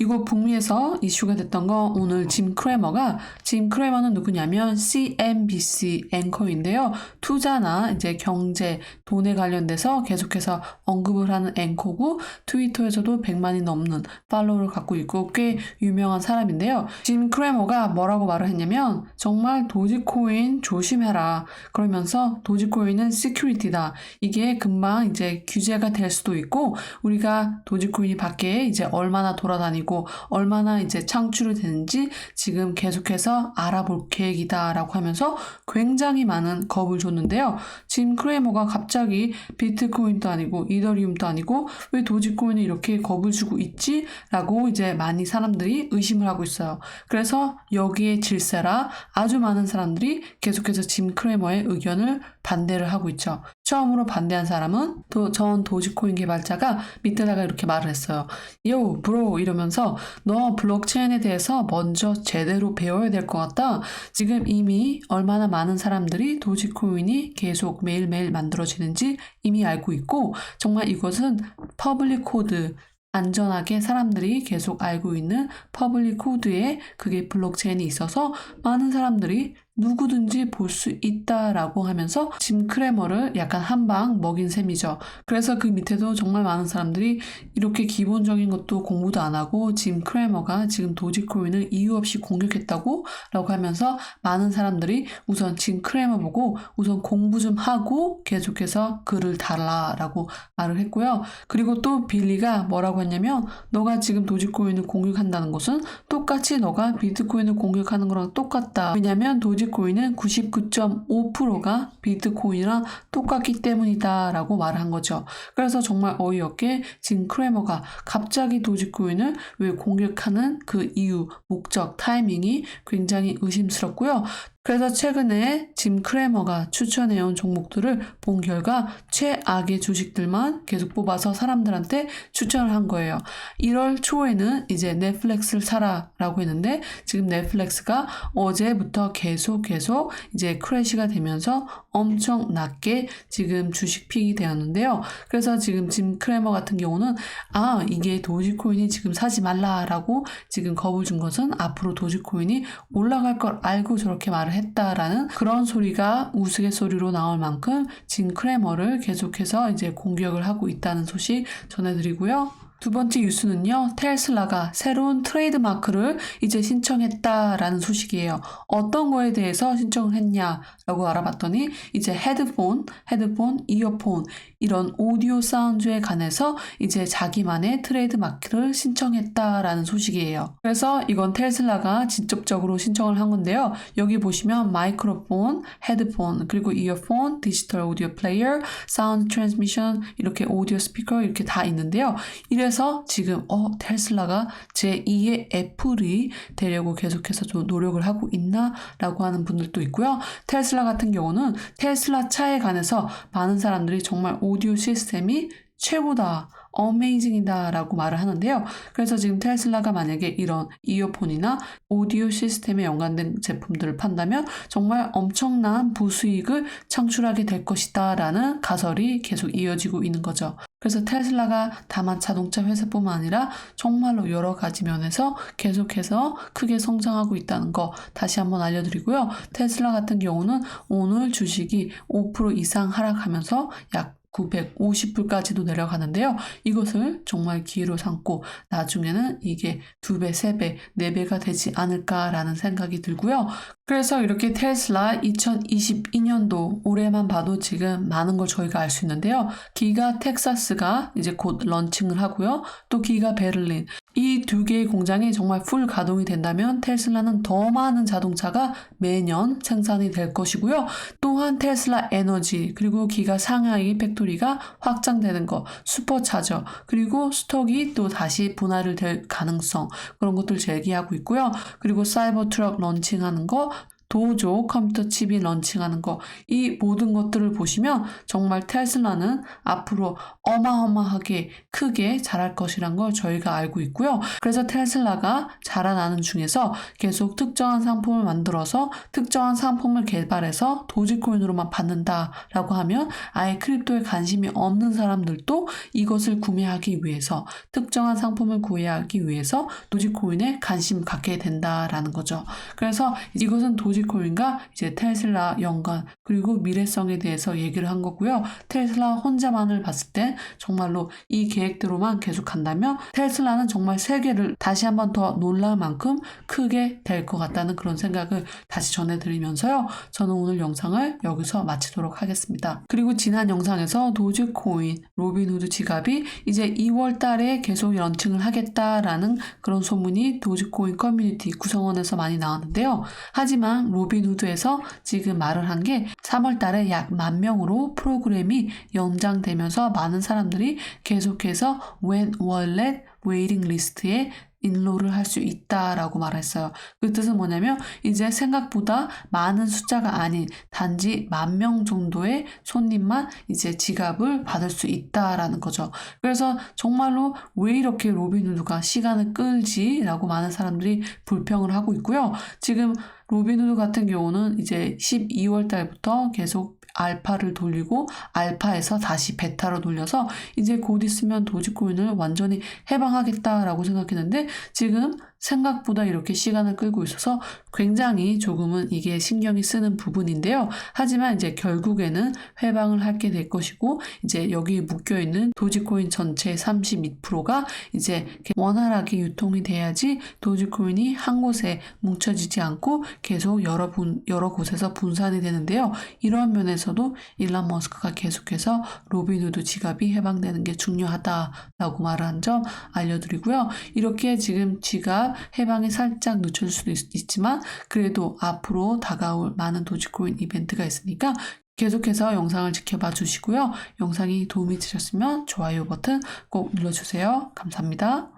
이거 북미에서 이슈가 됐던 거 오늘 짐 크레머가 짐 크레머는 누구냐면 CNBC 앵커인데요. 투자나 이제 경제, 돈에 관련돼서 계속해서 언급을 하는 앵커고 트위터에서도 100만이 넘는 팔로우를 갖고 있고 꽤 유명한 사람인데요. 짐 크레머가 뭐라고 말을 했냐면 정말 도지코인 조심해라. 그러면서 도지코인은 시큐리티다. 이게 금방 이제 규제가 될 수도 있고 우리가 도지코인이 밖에 이제 얼마나 돌아다니고 얼마나 이제 창출이 되는지 지금 계속해서 알아볼 계획이다라고 하면서 굉장히 많은 겁을 줬는데요. 짐 크레이머가 갑자기 비트코인도 아니고 이더리움도 아니고 왜 도지코인이 이렇게 겁을 주고 있지? 라고 이제 많이 사람들이 의심을 하고 있어요. 그래서 여기에 질세라 아주 많은 사람들이 계속해서 짐 크레머의 의견을 반대를 하고 있죠. 처음으로 반대한 사람은 또 전 도지코인 개발자가 밑에다가 이렇게 말을 했어요. 요, 브로 이러면서 너 블록체인에 대해서 먼저 제대로 배워야 될 것 같다. 지금 이미 얼마나 많은 사람들이 도지코인이 계속 매일매일 만들어지는지 이미 알고 있고 정말 이것은 퍼블릭 코드 안전하게 사람들이 계속 알고 있는 퍼블릭 코드에 그게 블록체인이 있어서 많은 사람들이 누구든지 볼 수 있다라고 하면서 짐 크레머를 약간 한 방 먹인 셈이죠. 그래서 그 밑에도 정말 많은 사람들이 이렇게 기본적인 것도 공부도 안 하고 짐 크레머가 지금 도지코인을 이유 없이 공격했다고 라고 하면서 많은 사람들이 우선 짐 크레머 보고 우선 공부 좀 하고 계속해서 글을 달라라고 말을 했고요. 그리고 또 빌리가 뭐라고 했냐면 너가 지금 도지코인을 공격한다는 것은 똑같이 너가 비트코인을 공격하는 거랑 똑같다. 왜냐면 도지 도지코인은 99.5%가 비트코인이랑 똑같기 때문이다 라고 말을 한 거죠. 그래서 정말 어이없게 진 크레머가 갑자기 도지코인을 왜 공격하는 그 이유, 목적, 타이밍이 굉장히 의심스럽고요. 그래서 최근에 짐 크레머가 추천해온 종목들을 본 결과 최악의 주식들만 계속 뽑아서 사람들한테 추천을 한 거예요. 1월 초에는 이제 넷플릭스를 사라라고 했는데 지금 넷플릭스가 어제부터 계속 계속 이제 크래시가 되면서 엄청 낮게 지금 주식 픽이 되었는데요. 그래서 지금 짐 크레머 같은 경우는 아 이게 도지코인이 지금 사지 말라라고 지금 겁을 준 것은 앞으로 도지코인이 올라갈 걸 알고 저렇게 말을 했다라는 그런 소리가 우스갯소리로 나올 만큼 진 크레머를 계속해서 이제 공격을 하고 있다는 소식 전해드리고요. 두 번째 뉴스는요, 테슬라가 새로운 트레이드 마크를 이제 신청했다라는 소식이에요. 어떤 거에 대해서 신청을 했냐라고 알아봤더니 이제 헤드폰, 헤드폰, 이어폰 이런 오디오 사운드에 관해서 이제 자기만의 트레이드 마크를 신청했다라는 소식이에요. 그래서 이건 테슬라가 직접적으로 신청을 한 건데요. 여기 보시면 마이크로폰, 헤드폰, 그리고 이어폰, 디지털 오디오 플레이어, 사운드 트랜스미션 이렇게 오디오 스피커 이렇게 다 있는데요. 이래 그래서 지금 어 테슬라가 제2의 애플이 되려고 계속해서 좀 노력을 하고 있나라고 하는 분들도 있고요. 테슬라 같은 경우는 테슬라 차에 관해서 많은 사람들이 정말 오디오 시스템이 최고다. 어메이징이다 라고 말을 하는데요. 그래서 지금 테슬라가 만약에 이런 이어폰이나 오디오 시스템에 연관된 제품들을 판다면 정말 엄청난 부수익을 창출하게 될 것이다 라는 가설이 계속 이어지고 있는 거죠. 그래서 테슬라가 다만 자동차 회사뿐만 아니라 정말로 여러 가지 면에서 계속해서 크게 성장하고 있다는 거 다시 한번 알려드리고요. 테슬라 같은 경우는 오늘 주식이 5% 이상 하락하면서 약 950불까지도 내려가는데요. 이것을 정말 기회로 삼고 나중에는 이게 두 배, 세 배, 네 배가 되지 않을까라는 생각이 들고요. 그래서 이렇게 테슬라 2022년도 올해만 봐도 지금 많은 걸 저희가 알 수 있는데요. 기가 텍사스가 이제 곧 런칭을 하고요. 또 기가 베를린. 이 두 개의 공장이 정말 풀 가동이 된다면 테슬라는 더 많은 자동차가 매년 생산이 될 것이고요. 또한 테슬라 에너지 그리고 기가 상하이 팩토리가 확장되는 거, 슈퍼차저 그리고 스톡이 또 다시 분할을 될 가능성 그런 것들 제기하고 있고요. 그리고 사이버 트럭 런칭하는 거 도조 컴퓨터 칩이 런칭하는 거, 이 모든 것들을 보시면 정말 테슬라는 앞으로 어마어마하게 크게 자랄 것이란 걸 저희가 알고 있고요. 그래서 테슬라가 자라나는 중에서 계속 특정한 상품을 만들어서 특정한 상품을 개발해서 도지코인으로만 받는다라고 하면 아예 크립토에 관심이 없는 사람들도 이것을 구매하기 위해서 특정한 상품을 구매하기 위해서 도지코인에 관심 갖게 된다라는 거죠. 그래서 이것은 도지 코인과 이제 테슬라 연관 그리고 미래성에 대해서 얘기를 한 거고요. 테슬라 혼자만을 봤을 때 정말로 이 계획대로만 계속 간다면 테슬라는 정말 세계를 다시 한 번 더 놀랄 만큼 크게 될 것 같다는 그런 생각을 다시 전해드리면서요. 저는 오늘 영상을 여기서 마치도록 하겠습니다. 그리고 지난 영상에서 도지코인, 로빈후드 지갑이 이제 2월 달에 계속 런칭을 하겠다라는 그런 소문이 도지코인 커뮤니티 구성원에서 많이 나왔는데요. 하지만 로빈후드에서 지금 말을 한 게 3월 달에 약 만 명으로 프로그램이 연장되면서 많은 사람들이 계속해서 웬 월렛 웨이팅 리스트에 인로를 할 수 있다라고 말했어요. 그 뜻은 뭐냐면 이제 생각보다 많은 숫자가 아닌 단지 만 명 정도의 손님만 이제 지갑을 받을 수 있다라는 거죠. 그래서 정말로 왜 이렇게 로빈후드가 시간을 끌지라고 많은 사람들이 불평을 하고 있고요. 지금 로빈후드 같은 경우는 이제 12월 달부터 계속 알파를 돌리고 알파에서 다시 베타로 돌려서 이제 곧 있으면 도지코인을 완전히 해방하겠다라고 생각했는데 지금 생각보다 이렇게 시간을 끌고 있어서 굉장히 조금은 이게 신경이 쓰는 부분인데요. 하지만 이제 결국에는 해방을 하게 될 것이고 이제 여기에 묶여 있는 도지코인 전체 32%가 이제 원활하게 유통이 돼야지 도지코인이 한 곳에 뭉쳐지지 않고 계속 여러 분 여러 곳에서 분산이 되는데요. 이러한 면에서도 일란 머스크가 계속해서 로빈후드 지갑이 해방되는 게 중요하다라고 말한 점 알려드리고요. 이렇게 지금 지갑 해방이 살짝 늦춰질 수도 있, 있지만 그래도 앞으로 다가올 많은 도지코인 이벤트가 있으니까 계속해서 영상을 지켜봐 주시고요. 영상이 도움이 되셨으면 좋아요 버튼 꼭 눌러주세요. 감사합니다.